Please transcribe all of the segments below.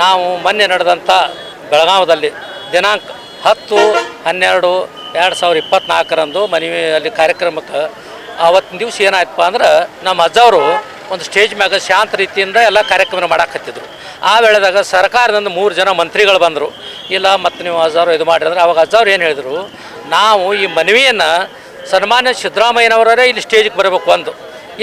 ನಾವು ಮೊನ್ನೆ ನಡೆದಂಥ ಬೆಳಗಾವದಲ್ಲಿ ದಿನಾಂಕ ಹತ್ತು ಹನ್ನೆರಡು ಎರಡು ಸಾವಿರ ಇಪ್ಪತ್ತ್ನಾಲ್ಕರಂದು ಮನೆಯಲ್ಲಿ ಕಾರ್ಯಕ್ರಮಕ್ಕೆ ಆವತ್ತಿನ ದಿವಸ ಏನಾಯ್ತಪ್ಪ ಅಂದ್ರೆ ನಮ್ಮ ಅಜ್ಜವರು ಒಂದು ಸ್ಟೇಜ್ ಮ್ಯಾಗ ಶಾಂತ ರೀತಿಯಿಂದ ಎಲ್ಲ ಕಾರ್ಯಕ್ರಮ ಮಾಡಾಕತ್ತಿದ್ರು. ಆ ವೇಳೆದಾಗ ಸರ್ಕಾರದಿಂದ ಮೂರು ಜನ ಮಂತ್ರಿಗಳು ಬಂದರು. ಇಲ್ಲ, ಮತ್ತು ನೀವು ಅಜ್ಜವರು ಇದು ಮಾಡಿದ್ರೆ ಅವಾಗ ಅಜ್ಜವ್ರು ಏನು ಹೇಳಿದರು, ನಾವು ಈ ಮನವಿಯನ್ನು ಸನ್ಮಾನ್ಯ ಸಿದ್ದರಾಮಯ್ಯನವರೇ ಇಲ್ಲಿ ಸ್ಟೇಜಿಗೆ ಬರಬೇಕು ಅಂದು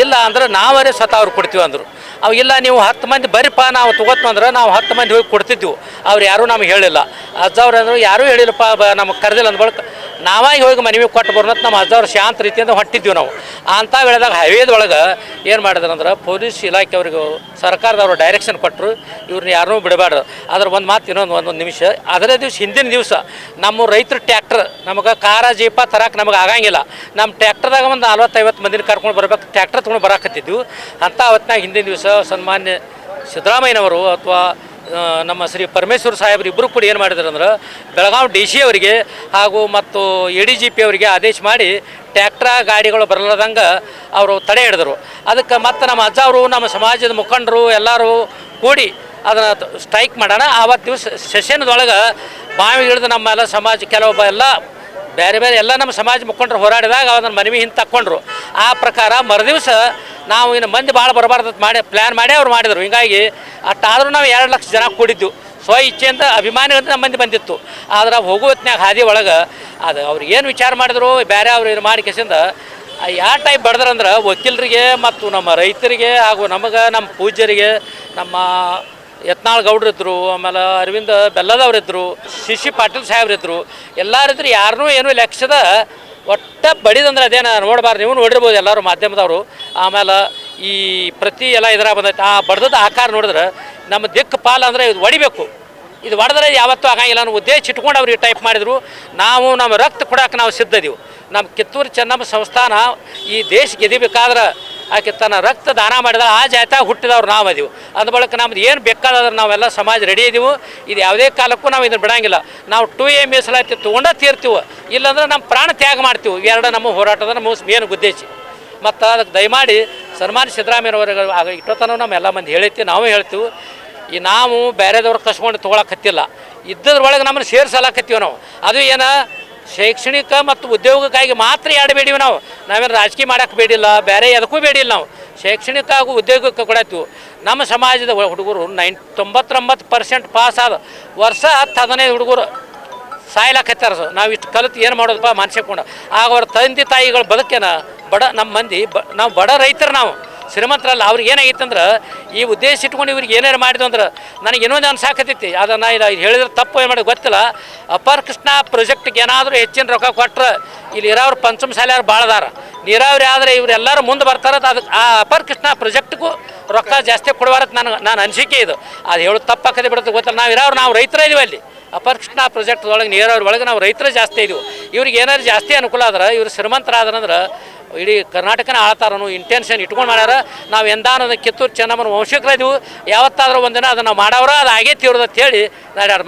ಇಲ್ಲ ಅಂದ್ರೆ ನಾವರೇ ಸ್ವತಃ ಅವ್ರು ಕೊಡ್ತೀವಿ ಅಂದರು. ಅವು ಇಲ್ಲ ನೀವು ಹತ್ತು ಮಂದಿ ಬರೀಪ, ನಾವು ತಗೋತಂದ್ರೆ ನಾವು ಹತ್ತು ಮಂದಿ ಹೋಗಿ ಕೊಡ್ತಿದ್ದೆವು ಅವ್ರು ಯಾರೂ ನಮ್ಗೆ ಹೇಳಿಲ್ಲ. ಅಜ್ಜವ್ರು ಅಂದರು, ಯಾರೂ ಹೇಳಿಲ್ಲಪ್ಪ ನಮಗೆ ಕರೆದಿಲ್ಲ ಅಂದ ಬಳಿಕ ನಾವಾಗಿ ಹೋಗಿ ಮನವಿ ಕೊಟ್ಟು ಬರೋಣ ನಮ್ಮ ಅಜ್ಜವ್ರು ಶಾಂತ ರೀತಿಯಿಂದ ಹೊಟ್ಟಿದ್ವಿ ನಾವು. ಅಂಥ ವೇಳೆದಾಗ ಹೈವೇದೊಳಗೆ ಏನು ಮಾಡಿದ್ರು ಅಂದ್ರೆ ಪೊಲೀಸ್ ಇಲಾಖೆಯವ್ರಿಗೆ ಸರ್ಕಾರದವರು ಡೈರೆಕ್ಷನ್ ಕೊಟ್ಟರು ಇವ್ರನ್ನ ಯಾರನ್ನೂ ಬಿಡಬಾರ್ದು. ಅದ್ರ ಒಂದು ಮಾತು ಇನ್ನೊಂದು ಒಂದೊಂದು ನಿಮಿಷ. ಅದರೇ ದಿವಸ ಹಿಂದಿನ ದಿವಸ ನಮ್ಮ ರೈತರು ಟ್ಯಾಕ್ಟರ್ ನಮಗೆ ಕಾರ, ಜೀಪ ತರಕ್ಕೆ ನಮಗೆ ಆಗಂಗಿಲ್ಲ. ನಮ್ಮ ಟ್ಯಾಕ್ಟರ್ದಾಗ ಒಂದು ನಲ್ವತ್ತೈವತ್ತು ಮಂದಿನ ಕರ್ಕೊಂಡು ಬರ್ಬೇಕು ಟ್ಯಾಕ್ಟರ್ ತೊಗೊಂಡು ಬರಕತ್ತಿದ್ವು ಅಂಥ ಅವತ್ತಿನಾಗ ಹಿಂದಿನ ದಿವಸ ಸನ್ಮಾನ್ಯ ಸಿದ್ದರಾಮಯ್ಯನವರು ಅಥವಾ ನಮ್ಮ ಶ್ರೀ ಪರಮೇಶ್ವರ ಸಾಹೇಬ್ರು ಇಬ್ಬರು ಕೂಡ ಏನು ಮಾಡಿದ್ರು ಅಂದ್ರೆ ಬೆಳಗಾವಿ ಡಿ ಸಿ ಅವರಿಗೆ ಹಾಗೂ ಮತ್ತು ಎ ಡಿ ಜಿ ಪಿ ಅವರಿಗೆ ಆದೇಶ ಮಾಡಿ ಟ್ಯಾಕ್ಟ್ರ ಗಾಡಿಗಳು ಬರಲಾರ್ದಂಗೆ ಅವರು ತಡೆ ಹಿಡಿದರು. ಅದಕ್ಕೆ ಮತ್ತು ನಮ್ಮ ಅಜ್ಜ ಅವರು, ನಮ್ಮ ಸಮಾಜದ ಮುಖಂಡರು ಎಲ್ಲರೂ ಕೂಡಿ ಅದನ್ನು ಸ್ಟ್ರೈಕ್ ಮಾಡೋಣ. ಆವತ್ತು ದಿವಸ ಸೆಷನ್ದೊಳಗೆ ಬಾವಿ ಹಿಡಿದು ನಮ್ಮೆಲ್ಲ ಸಮಾಜ, ಕೆಲವೊಬ್ಬ ಎಲ್ಲ ಬೇರೆ ಬೇರೆ ಎಲ್ಲ ನಮ್ಮ ಸಮಾಜ ಮುಖಂಡರು ಹೋರಾಡಿದಾಗ ಅದನ್ನು ಮನವಿ ಹಿಂದೆ ತಕ್ಕೊಂಡ್ರು. ಆ ಪ್ರಕಾರ ಮರುದಿವಸ ನಾವು ಇನ್ನು ಮಂದಿ ಭಾಳ ಬರಬಾರ್ದು ಮಾಡಿ ಪ್ಲ್ಯಾನ್ ಮಾಡಿ ಅವ್ರು ಮಾಡಿದರು. ಹಿಂಗಾಗಿ ಅಷ್ಟಾದರೂ ನಾವು ಎರಡು ಲಕ್ಷ ಜನ ಕೂಡಿದ್ದು. ಸ್ವ ಇಚ್ಛೆಯಿಂದ ಅಭಿಮಾನಿಗಳಿಂದ ನಮ್ಮ ಮಂದಿ ಬಂದಿತ್ತು. ಆದ್ರೆ ಹೋಗೋ ಹಾದಿ ಒಳಗೆ ಅದು ಅವ್ರು ಏನು ವಿಚಾರ ಮಾಡಿದ್ರು ಬೇರೆ ಅವ್ರು ಇದು ಮಾಡಿ ಕೆಸಿಂದ ಯಾವ ಟೈಪ್ ಬಡ್ದ್ರಂದ್ರೆ ವಕೀಲರಿಗೆ ಮತ್ತು ನಮ್ಮ ರೈತರಿಗೆ ಹಾಗೂ ನಮಗೆ ನಮ್ಮ ಪೂಜ್ಯರಿಗೆ, ನಮ್ಮ ಯತ್ನಾಳ್ ಗೌಡ್ರು ಇದ್ದರು ಆಮೇಲೆ ಅರವಿಂದ ಬೆಲ್ಲದವ್ರು ಇದ್ದರು ಶಿಶಿ ಪಾಟೀಲ್ ಸಾಹೇಬ್ರು ಇದ್ದರು ಎಲ್ಲರಿದ್ರು ಯಾರನ್ನೂ ಏನು ಲೆಕ್ಕದ ಒಟ್ಟ ಬಡಿದಂದ್ರೆ ಅದೇನ ನೋಡಬಾರ್ದು. ನೀವು ನೋಡಿರ್ಬೋದು ಎಲ್ಲರೂ ಮಾಧ್ಯಮದವರು. ಆಮೇಲೆ ಈ ಪ್ರತಿ ಎಲ್ಲ ಇದ್ರ ಬಂದೈತೆ. ಆ ಬಡ್ದದ ಆಕಾರ ನೋಡಿದ್ರೆ ನಮ್ಮ ದಿಕ್ಕು ಪಾಲ ಅಂದರೆ ಇದು ಹೊಡಿಬೇಕು. ಇದು ಹೊಡೆದ್ರೆ ಯಾವತ್ತೂ ಆಗಂಗಿಲ್ಲ ಅನ್ನೋ ಉದ್ದೇಶ ಇಟ್ಕೊಂಡು ಅವ್ರಿಗೆ ಟೈಪ್ ಮಾಡಿದರು. ನಾವು ನಮ್ಮ ರಕ್ತ ಕೊಡಕ್ಕೆ ನಾವು ಸಿದ್ಧದೀವು ನಮ್ಮ ಕಿತ್ತೂರು ಚೆನ್ನಮ್ಮ ಸಂಸ್ಥಾನ ಈ ದೇಶ ಗೆದಿಬೇಕಾದ್ರೆ ಆಕೆ ತನ್ನ ರಕ್ತ ದಾನ ಮಾಡಿದ ಆ ಜಾತ ಹುಟ್ಟಿದವ್ರು ನಾವು ಅದೀವಿ. ಅಂದ ಬಳಿಕ ನಮ್ದು ಏನು ಬೇಕಾದ್ರೆ ನಾವೆಲ್ಲ ಸಮಾಜ ರೆಡಿ ಇದೀವಿ, ಇದು ಯಾವುದೇ ಕಾಲಕ್ಕೂ ನಾವು ಇದನ್ನು ಬಿಡಂಗಿಲ್ಲ. ನಾವು ಟು ಎ ಮೀಸಲಾತಿ ತೊಗೊಂಡ ತೀರ್ತೀವಿ, ಇಲ್ಲಾಂದ್ರೆ ನಮ್ಮ ಪ್ರಾಣ ತ್ಯಾಗ ಮಾಡ್ತೀವಿ. ಎರಡು ನಮ್ಮ ಹೋರಾಟದ ನಮ್ಮ ಮೇನ್ ಉದ್ದೇಶ ಮತ್ತು ಅದಕ್ಕೆ ದಯಮಾಡಿ ಸನ್ಮಾನ್ಯ ಸಿದ್ದರಾಮಯ್ಯನವರಿಗೆ ಆಗ ಇಟ್ಟೋತನ ನಮ್ಮ ಎಲ್ಲ ಮಂದಿ ಹೇಳ್ತೀವಿ ನಾವು ಹೇಳ್ತೀವಿ. ಈ ನಾವು ಬೇರೆದವ್ರು ಕಸ್ಕೊಂಡು ತೊಗೊಳಕತ್ತಿಲ್ಲ ಇದ್ದದ್ರೊಳಗೆ ನಮ್ಮನ್ನು ಸೇರಿಸಲಾಕತ್ತೀವಿ ನಾವು. ಅದು ಏನು ಶೈಕ್ಷಣಿಕ ಮತ್ತು ಉದ್ಯೋಗಕ್ಕಾಗಿ ಮಾತ್ರ ಆಡಬೇಡಿವಿ ನಾವು? ನಾವೇನು ರಾಜಕೀಯ ಮಾಡೋಕ್ಕೆ ಬೇಡಿಲ್ಲ, ಬೇರೆ ಎದಕ್ಕೂ ಬೇಡಿಲ್ಲ ನಾವು. ಶೈಕ್ಷಣಿಕ ಹಾಗೂ ಉದ್ಯೋಗಕ್ಕೆ ಕೊಡತ್ತೀವಿ ನಮ್ಮ ಸಮಾಜದ ಹುಡುಗರು ನೈನ್ ತೊಂಬತ್ತೊಂಬತ್ತು ಪರ್ಸೆಂಟ್ ಪಾಸ್ ಆದ ವರ್ಷ ಹತ್ತು, ಹದಿನೈದು ಹುಡುಗರು ಸಾಯ್ಲಾಕತ್ತಾರ ಸರ್. ನಾವು ಇಷ್ಟು ಕಲಿತು ಏನು ಮಾಡೋದಪ್ಪ ಮನ್ಸಿಕೊಂಡು ಆಗ ಅವ್ರ ತಂದೆ ತಾಯಿಗಳು ಬದುಕೇನ, ಬಡ ನಮ್ಮ ಮಂದಿ ಬ ನಾವು ಬಡ ರೈತರು ನಾವು. ಶ್ರೀಮಂತರಲ್ಲ ಅವ್ರಿಗೆ ಏನಾಗಿತ್ತಂದ್ರೆ, ಈ ಉದ್ದೇಶ ಇಟ್ಕೊಂಡು ಇವ್ರಿಗೆ ಏನಾರು ಮಾಡಿದ್ವು ಅಂದ್ರೆ, ನನಗೆ ಇನ್ನೊಂದು ಅನ್ಸಾಕತ್ತೈತಿ ಅದನ್ನು ಇಲ್ಲ ಹೇಳಿದ್ರೆ ತಪ್ಪು ಏನು ಮಾಡೋದು ಗೊತ್ತಿಲ್ಲ. ಅಪರ್ ಕೃಷ್ಣ ಪ್ರಾಜೆಕ್ಟ್ಗೆ ಏನಾದರೂ ಹೆಚ್ಚಿನ ರೊಕ್ಕ ಕೊಟ್ಟರೆ ಇಲ್ಲಿ ಇರೋರು ಪಂಚಮ ಶಾಲೆಯವ್ರು ಭಾಳ ಅದಾರ. ನೀರಾವರಿ ಆದರೆ ಇವರೆಲ್ಲರೂ ಮುಂದೆ ಬರ್ತಾರೆ ಅದಕ್ಕೆ ಆ ಅಪರ್ ಕೃಷ್ಣ ಪ್ರಾಜೆಕ್ಟ್ಗೂ ರೊಕ್ಕ ಜಾಸ್ತಿ ಕೊಡಬಾರದು ನನಗೆ, ನಾನು ಅನಿಸಿಕೆ ಇದು. ಅದು ಹೇಳೋದು ತಪ್ಪಾಕದೆ ಬಿಡುತ್ತೆ ಗೊತ್ತಿಲ್ಲ. ನಾವು ಇರೋರು ನಾವು ರೈತರೇ ಇದೀವಿ ಅಲ್ಲಿ. ಅಪರ್ ಕೃಷ್ಣ ಪ್ರಾಜೆಕ್ಟ್ ಒಳಗೆ ನೀರಾವರಿ ಒಳಗೆ ನಾವು ರೈತರೇ ಜಾಸ್ತಿ ಇದೀವಿ. ಇವ್ರಿಗೆ ಏನಾದ್ರು ಜಾಸ್ತಿ ಅನುಕೂಲ ಆದ್ರೆ, ಇವ್ರು ಶ್ರೀಮಂತರಾದ್ರಂದ್ರೆ ಇಡೀ ಕರ್ನಾಟಕನ ಆಳ್ತಾರನು ಇಂಟೆನ್ಷನ್ ಇಟ್ಕೊಂಡು ಮಾಡ್ಯಾರ. ನಾವು ಎಂದಾನದ ಕಿತ್ತೂರು ಚೆನ್ನಮ್ಮನ ವಂಶಕರಿದ್ದೀವಿ ಯಾವತ್ತಾದ್ರೂ ಒಂದಿನ ಅದನ್ನು ಮಾಡವ್ರ, ಅದು ಆಗೇ ಅಂತ ಹೇಳಿ ನಾನು ಎರಡು